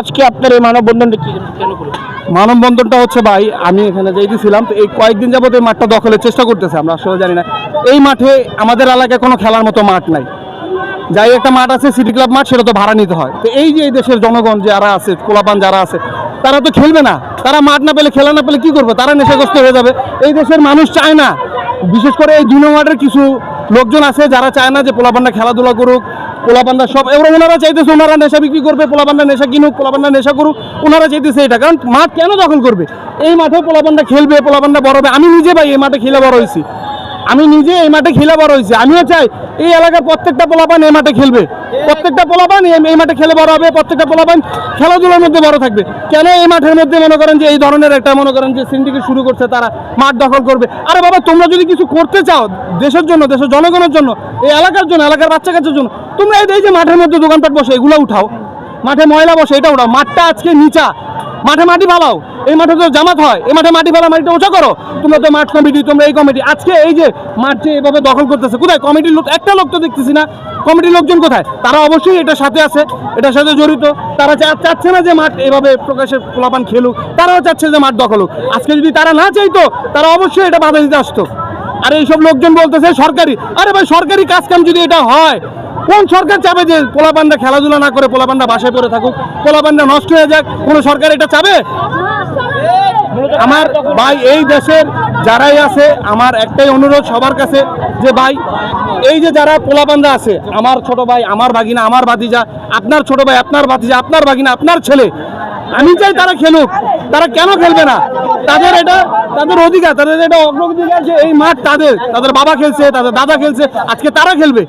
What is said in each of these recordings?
আজকে আপনার এই মানববন্ধনটা কি মানববন্ধনটা হচ্ছে ভাই, আমি এখানে তো এই কয়েকদিন যাবত এই মাঠটা দখলের চেষ্টা করতেছে, আমরা আসলে জানি না। এই মাঠে আমাদের এলাকায় কোনো খেলার মতো মাঠ নাই। যাই একটা মাঠ আছে, সিটি ক্লাব মাঠ, সেটা তো ভাড়া নিতে হয়। তো এই যে এই দেশের জনগণ যারা আছে কোলাপান যারা আছে, তারা তো খেলবে না। তারা মাঠ না পেলে, খেলা না পেলে কি করবে? তারা নেশাগ্রস্ত হয়ে যাবে। এই দেশের মানুষ চায় না। বিশেষ করে এই দুই নম্বরের কিছু লোকজন আছে, যারা চায় না যে পোলাপান্ডা খেলাধুলা করুক পোলাপান্ডা সব, এবার ওনারা চাইতেছে ওনারা নেশা বিক্রি করবে পোলাপান্ডা নেশা কিনুক পোলাপান্ডা নেশা করুক, ওনারা চাইতেছে এটা। কারণ মাঠ কেন দখল করবে? এই মাঠে পোলাপান্ডা খেলবে পোলাপান্ডা বড় হবে। আমি নিজে ভাই এই মাঠে খেলে বড় হয়েছি। আমি নিজে এই মাঠে খেলে বড় হয়েছি। আমিও চাই এই এলাকার প্রত্যেকটা পোলাপান এই মাঠে খেলবে। প্রত্যেকটা পোলাপান এই- মাঠে খেলে বড় হবে, প্রত্যেকটা পোলাপান খেলাধুলার মধ্যে বড় থাকবে। কেন এই মাঠের মধ্যে মনে করেন যে এই ধরনের একটা মনে করেন যে সিন্ডিকেট শুরু করছে, তারা মাঠ দখল করবে। আরে বাবা, তোমরা যদি কিছু করতে চাও দেশের জন্য, দেশের জনগণের জন্য, এই এলাকার জন্য, এলাকার বাচ্চা কাচ্চার জন্য, তোমরা এই যে মাঠের মধ্যে দোকানপাট বসে, এগুলো উঠাও। মাঠে ময়লা বসে, এটা উঠাও। মাঠটা আজকে নিচা। মাঠে মাটি ফালাও। এই মাঠে তো জামাত হয়, এই মাঠে মাটি ফালা মাটিটা উঁচা করো। তোমরা তো মাঠ কমিটি, তোমরা এই কমিটি। আজকে এই যে মাঠ যে এভাবে দখল করতেছে, কোথায়? কমিটির লোক একটা লোক তো দেখতেছি না। কমিটির লোকজন কোথায়? তারা অবশ্যই এটার সাথে আছে, এটার সাথে জড়িত। তারা চাচ্ছে না যে মাঠ এভাবে প্রকাশে পোলাপান খেলুক। তারাও চাচ্ছে যে মাঠ দখল আজকে যদি তারা না চাইতো, তারা অবশ্যই এটা বাধা দিতে আসতো। আর এইসব লোকজন বলতেছে, সরকারি। আরে ভাই, সরকারি কাজ কাম যদি এটা হয়, কোন সরকার চাবে যে পোলাপান্ডা খেলাধুলা না করে পোলাপান্ডা বাসায় পড়ে থাকুক? পোলাপান্ডা নষ্ট হয়ে যাক, কোন সরকার এটা চাবে? আমার ভাই, এই দেশের যারাই আছে, আমার একটাই অনুরোধ সবার কাছে যে ভাই, এই যে যারা পোলাপান্ডা আছে, আমার ছোট ভাই, আমার বাগিনা আমার ভাতিজা, আপনার ছোট ভাই, আপনার ভাতিজা, আপনার বাগিনা আপনার ছেলে আমি চাই তারা খেলুক। তারা কেন খেলবে না? তাদের এটা, তাদের অধিকার, তাদের এটা অগ্রাধিকার যে এই মাঠ তাদের তাদের বাবা খেলছে, তাদের দাদা খেলছে, আজকে তারা খেলবে।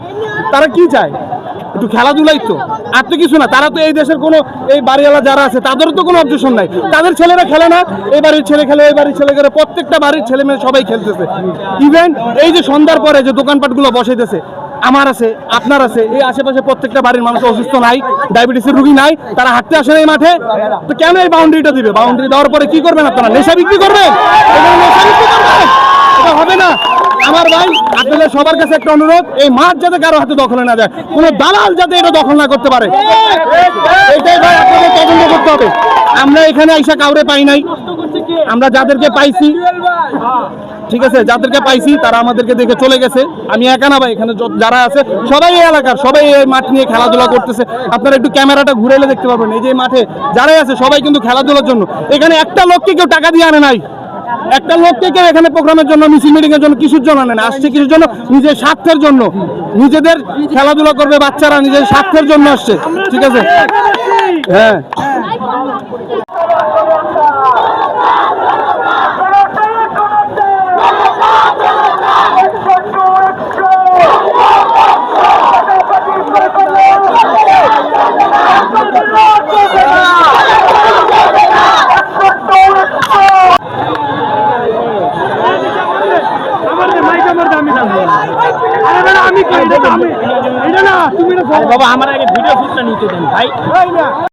তারা কি চায়? একটু খেলাধুলাই তো। আর তো কিছু না, তারা তো এই দেশের কোনো, এই বাড়িওয়ালা যারা আছে, তাদেরও তো কোনো অবজেকশন নাই। তাদের ছেলেরা খেলে না, এই বাড়ির ছেলে খেলে, এই বাড়ির ছেলে খেলে, প্রত্যেকটা বাড়ির ছেলে মেয়ে সবাই খেলতেছে। ইভেন এই যে সন্ধ্যার পরে যে দোকানপাটগুলো বসাইতেছে আমার আছে, আপনার আছে, এই আশেপাশে প্রত্যেকটা বাড়ির মানুষ অসুস্থ নাই, ডায়াবেটিসের রুগী নাই, তারা হাঁটতে আসে এই মাঠে। তো কেন এই বাউন্ডারিটা দিবে? বাউন্ডারি দেওয়ার পরে কি করবেন আপনারা? নেশা বিক্রি করবেন? নেশা বিক্রি করবেন? এটা হবে না। আমার ভাই, আপনাদের সবার কাছে একটা অনুরোধ, এই মাঠ যাতে কারও হাতে দখলে না যায়, কোনো দালাল যাতে এটা দখল না করতে পারে। এটাই ভাই, আপনাদের তদন্ত করতে হবে। আমরা এখানে আইসা কাউরে পাই নাই। আমরা যাদেরকে পাইছি ঠিক আছে, যাদেরকে পাইছি তারা আমাদেরকে দেখে চলে গেছে। আমি একা না ভাই, এখানে যারা আছে, সবাই এই এলাকার, সবাই এই মাঠ নিয়ে খেলাধুলা করতেছে। আপনারা একটু ক্যামেরাটা ঘুরাইলে দেখতে পারবেন, এই যে মাঠে যারাই আছে, সবাই কিন্তু খেলাধুলার জন্য। এখানে একটা লোককে কেউ টাকা দিয়ে আনে নাই। একটা লোককে কেউ এখানে প্রোগ্রামের জন্য, মিছিল মিটিং এর জন্য কিছুর জন্য আনে না আসছে কিছুর জন্য? নিজের স্বার্থের জন্য। নিজেদের খেলাধুলা করবে বাচ্চারা নিজের স্বার্থের জন্য আসছে। ঠিক আছে? হ্যাঁ। বাবা আমার আগে ভিডিও ফুটটা নিতে দেন ভাই।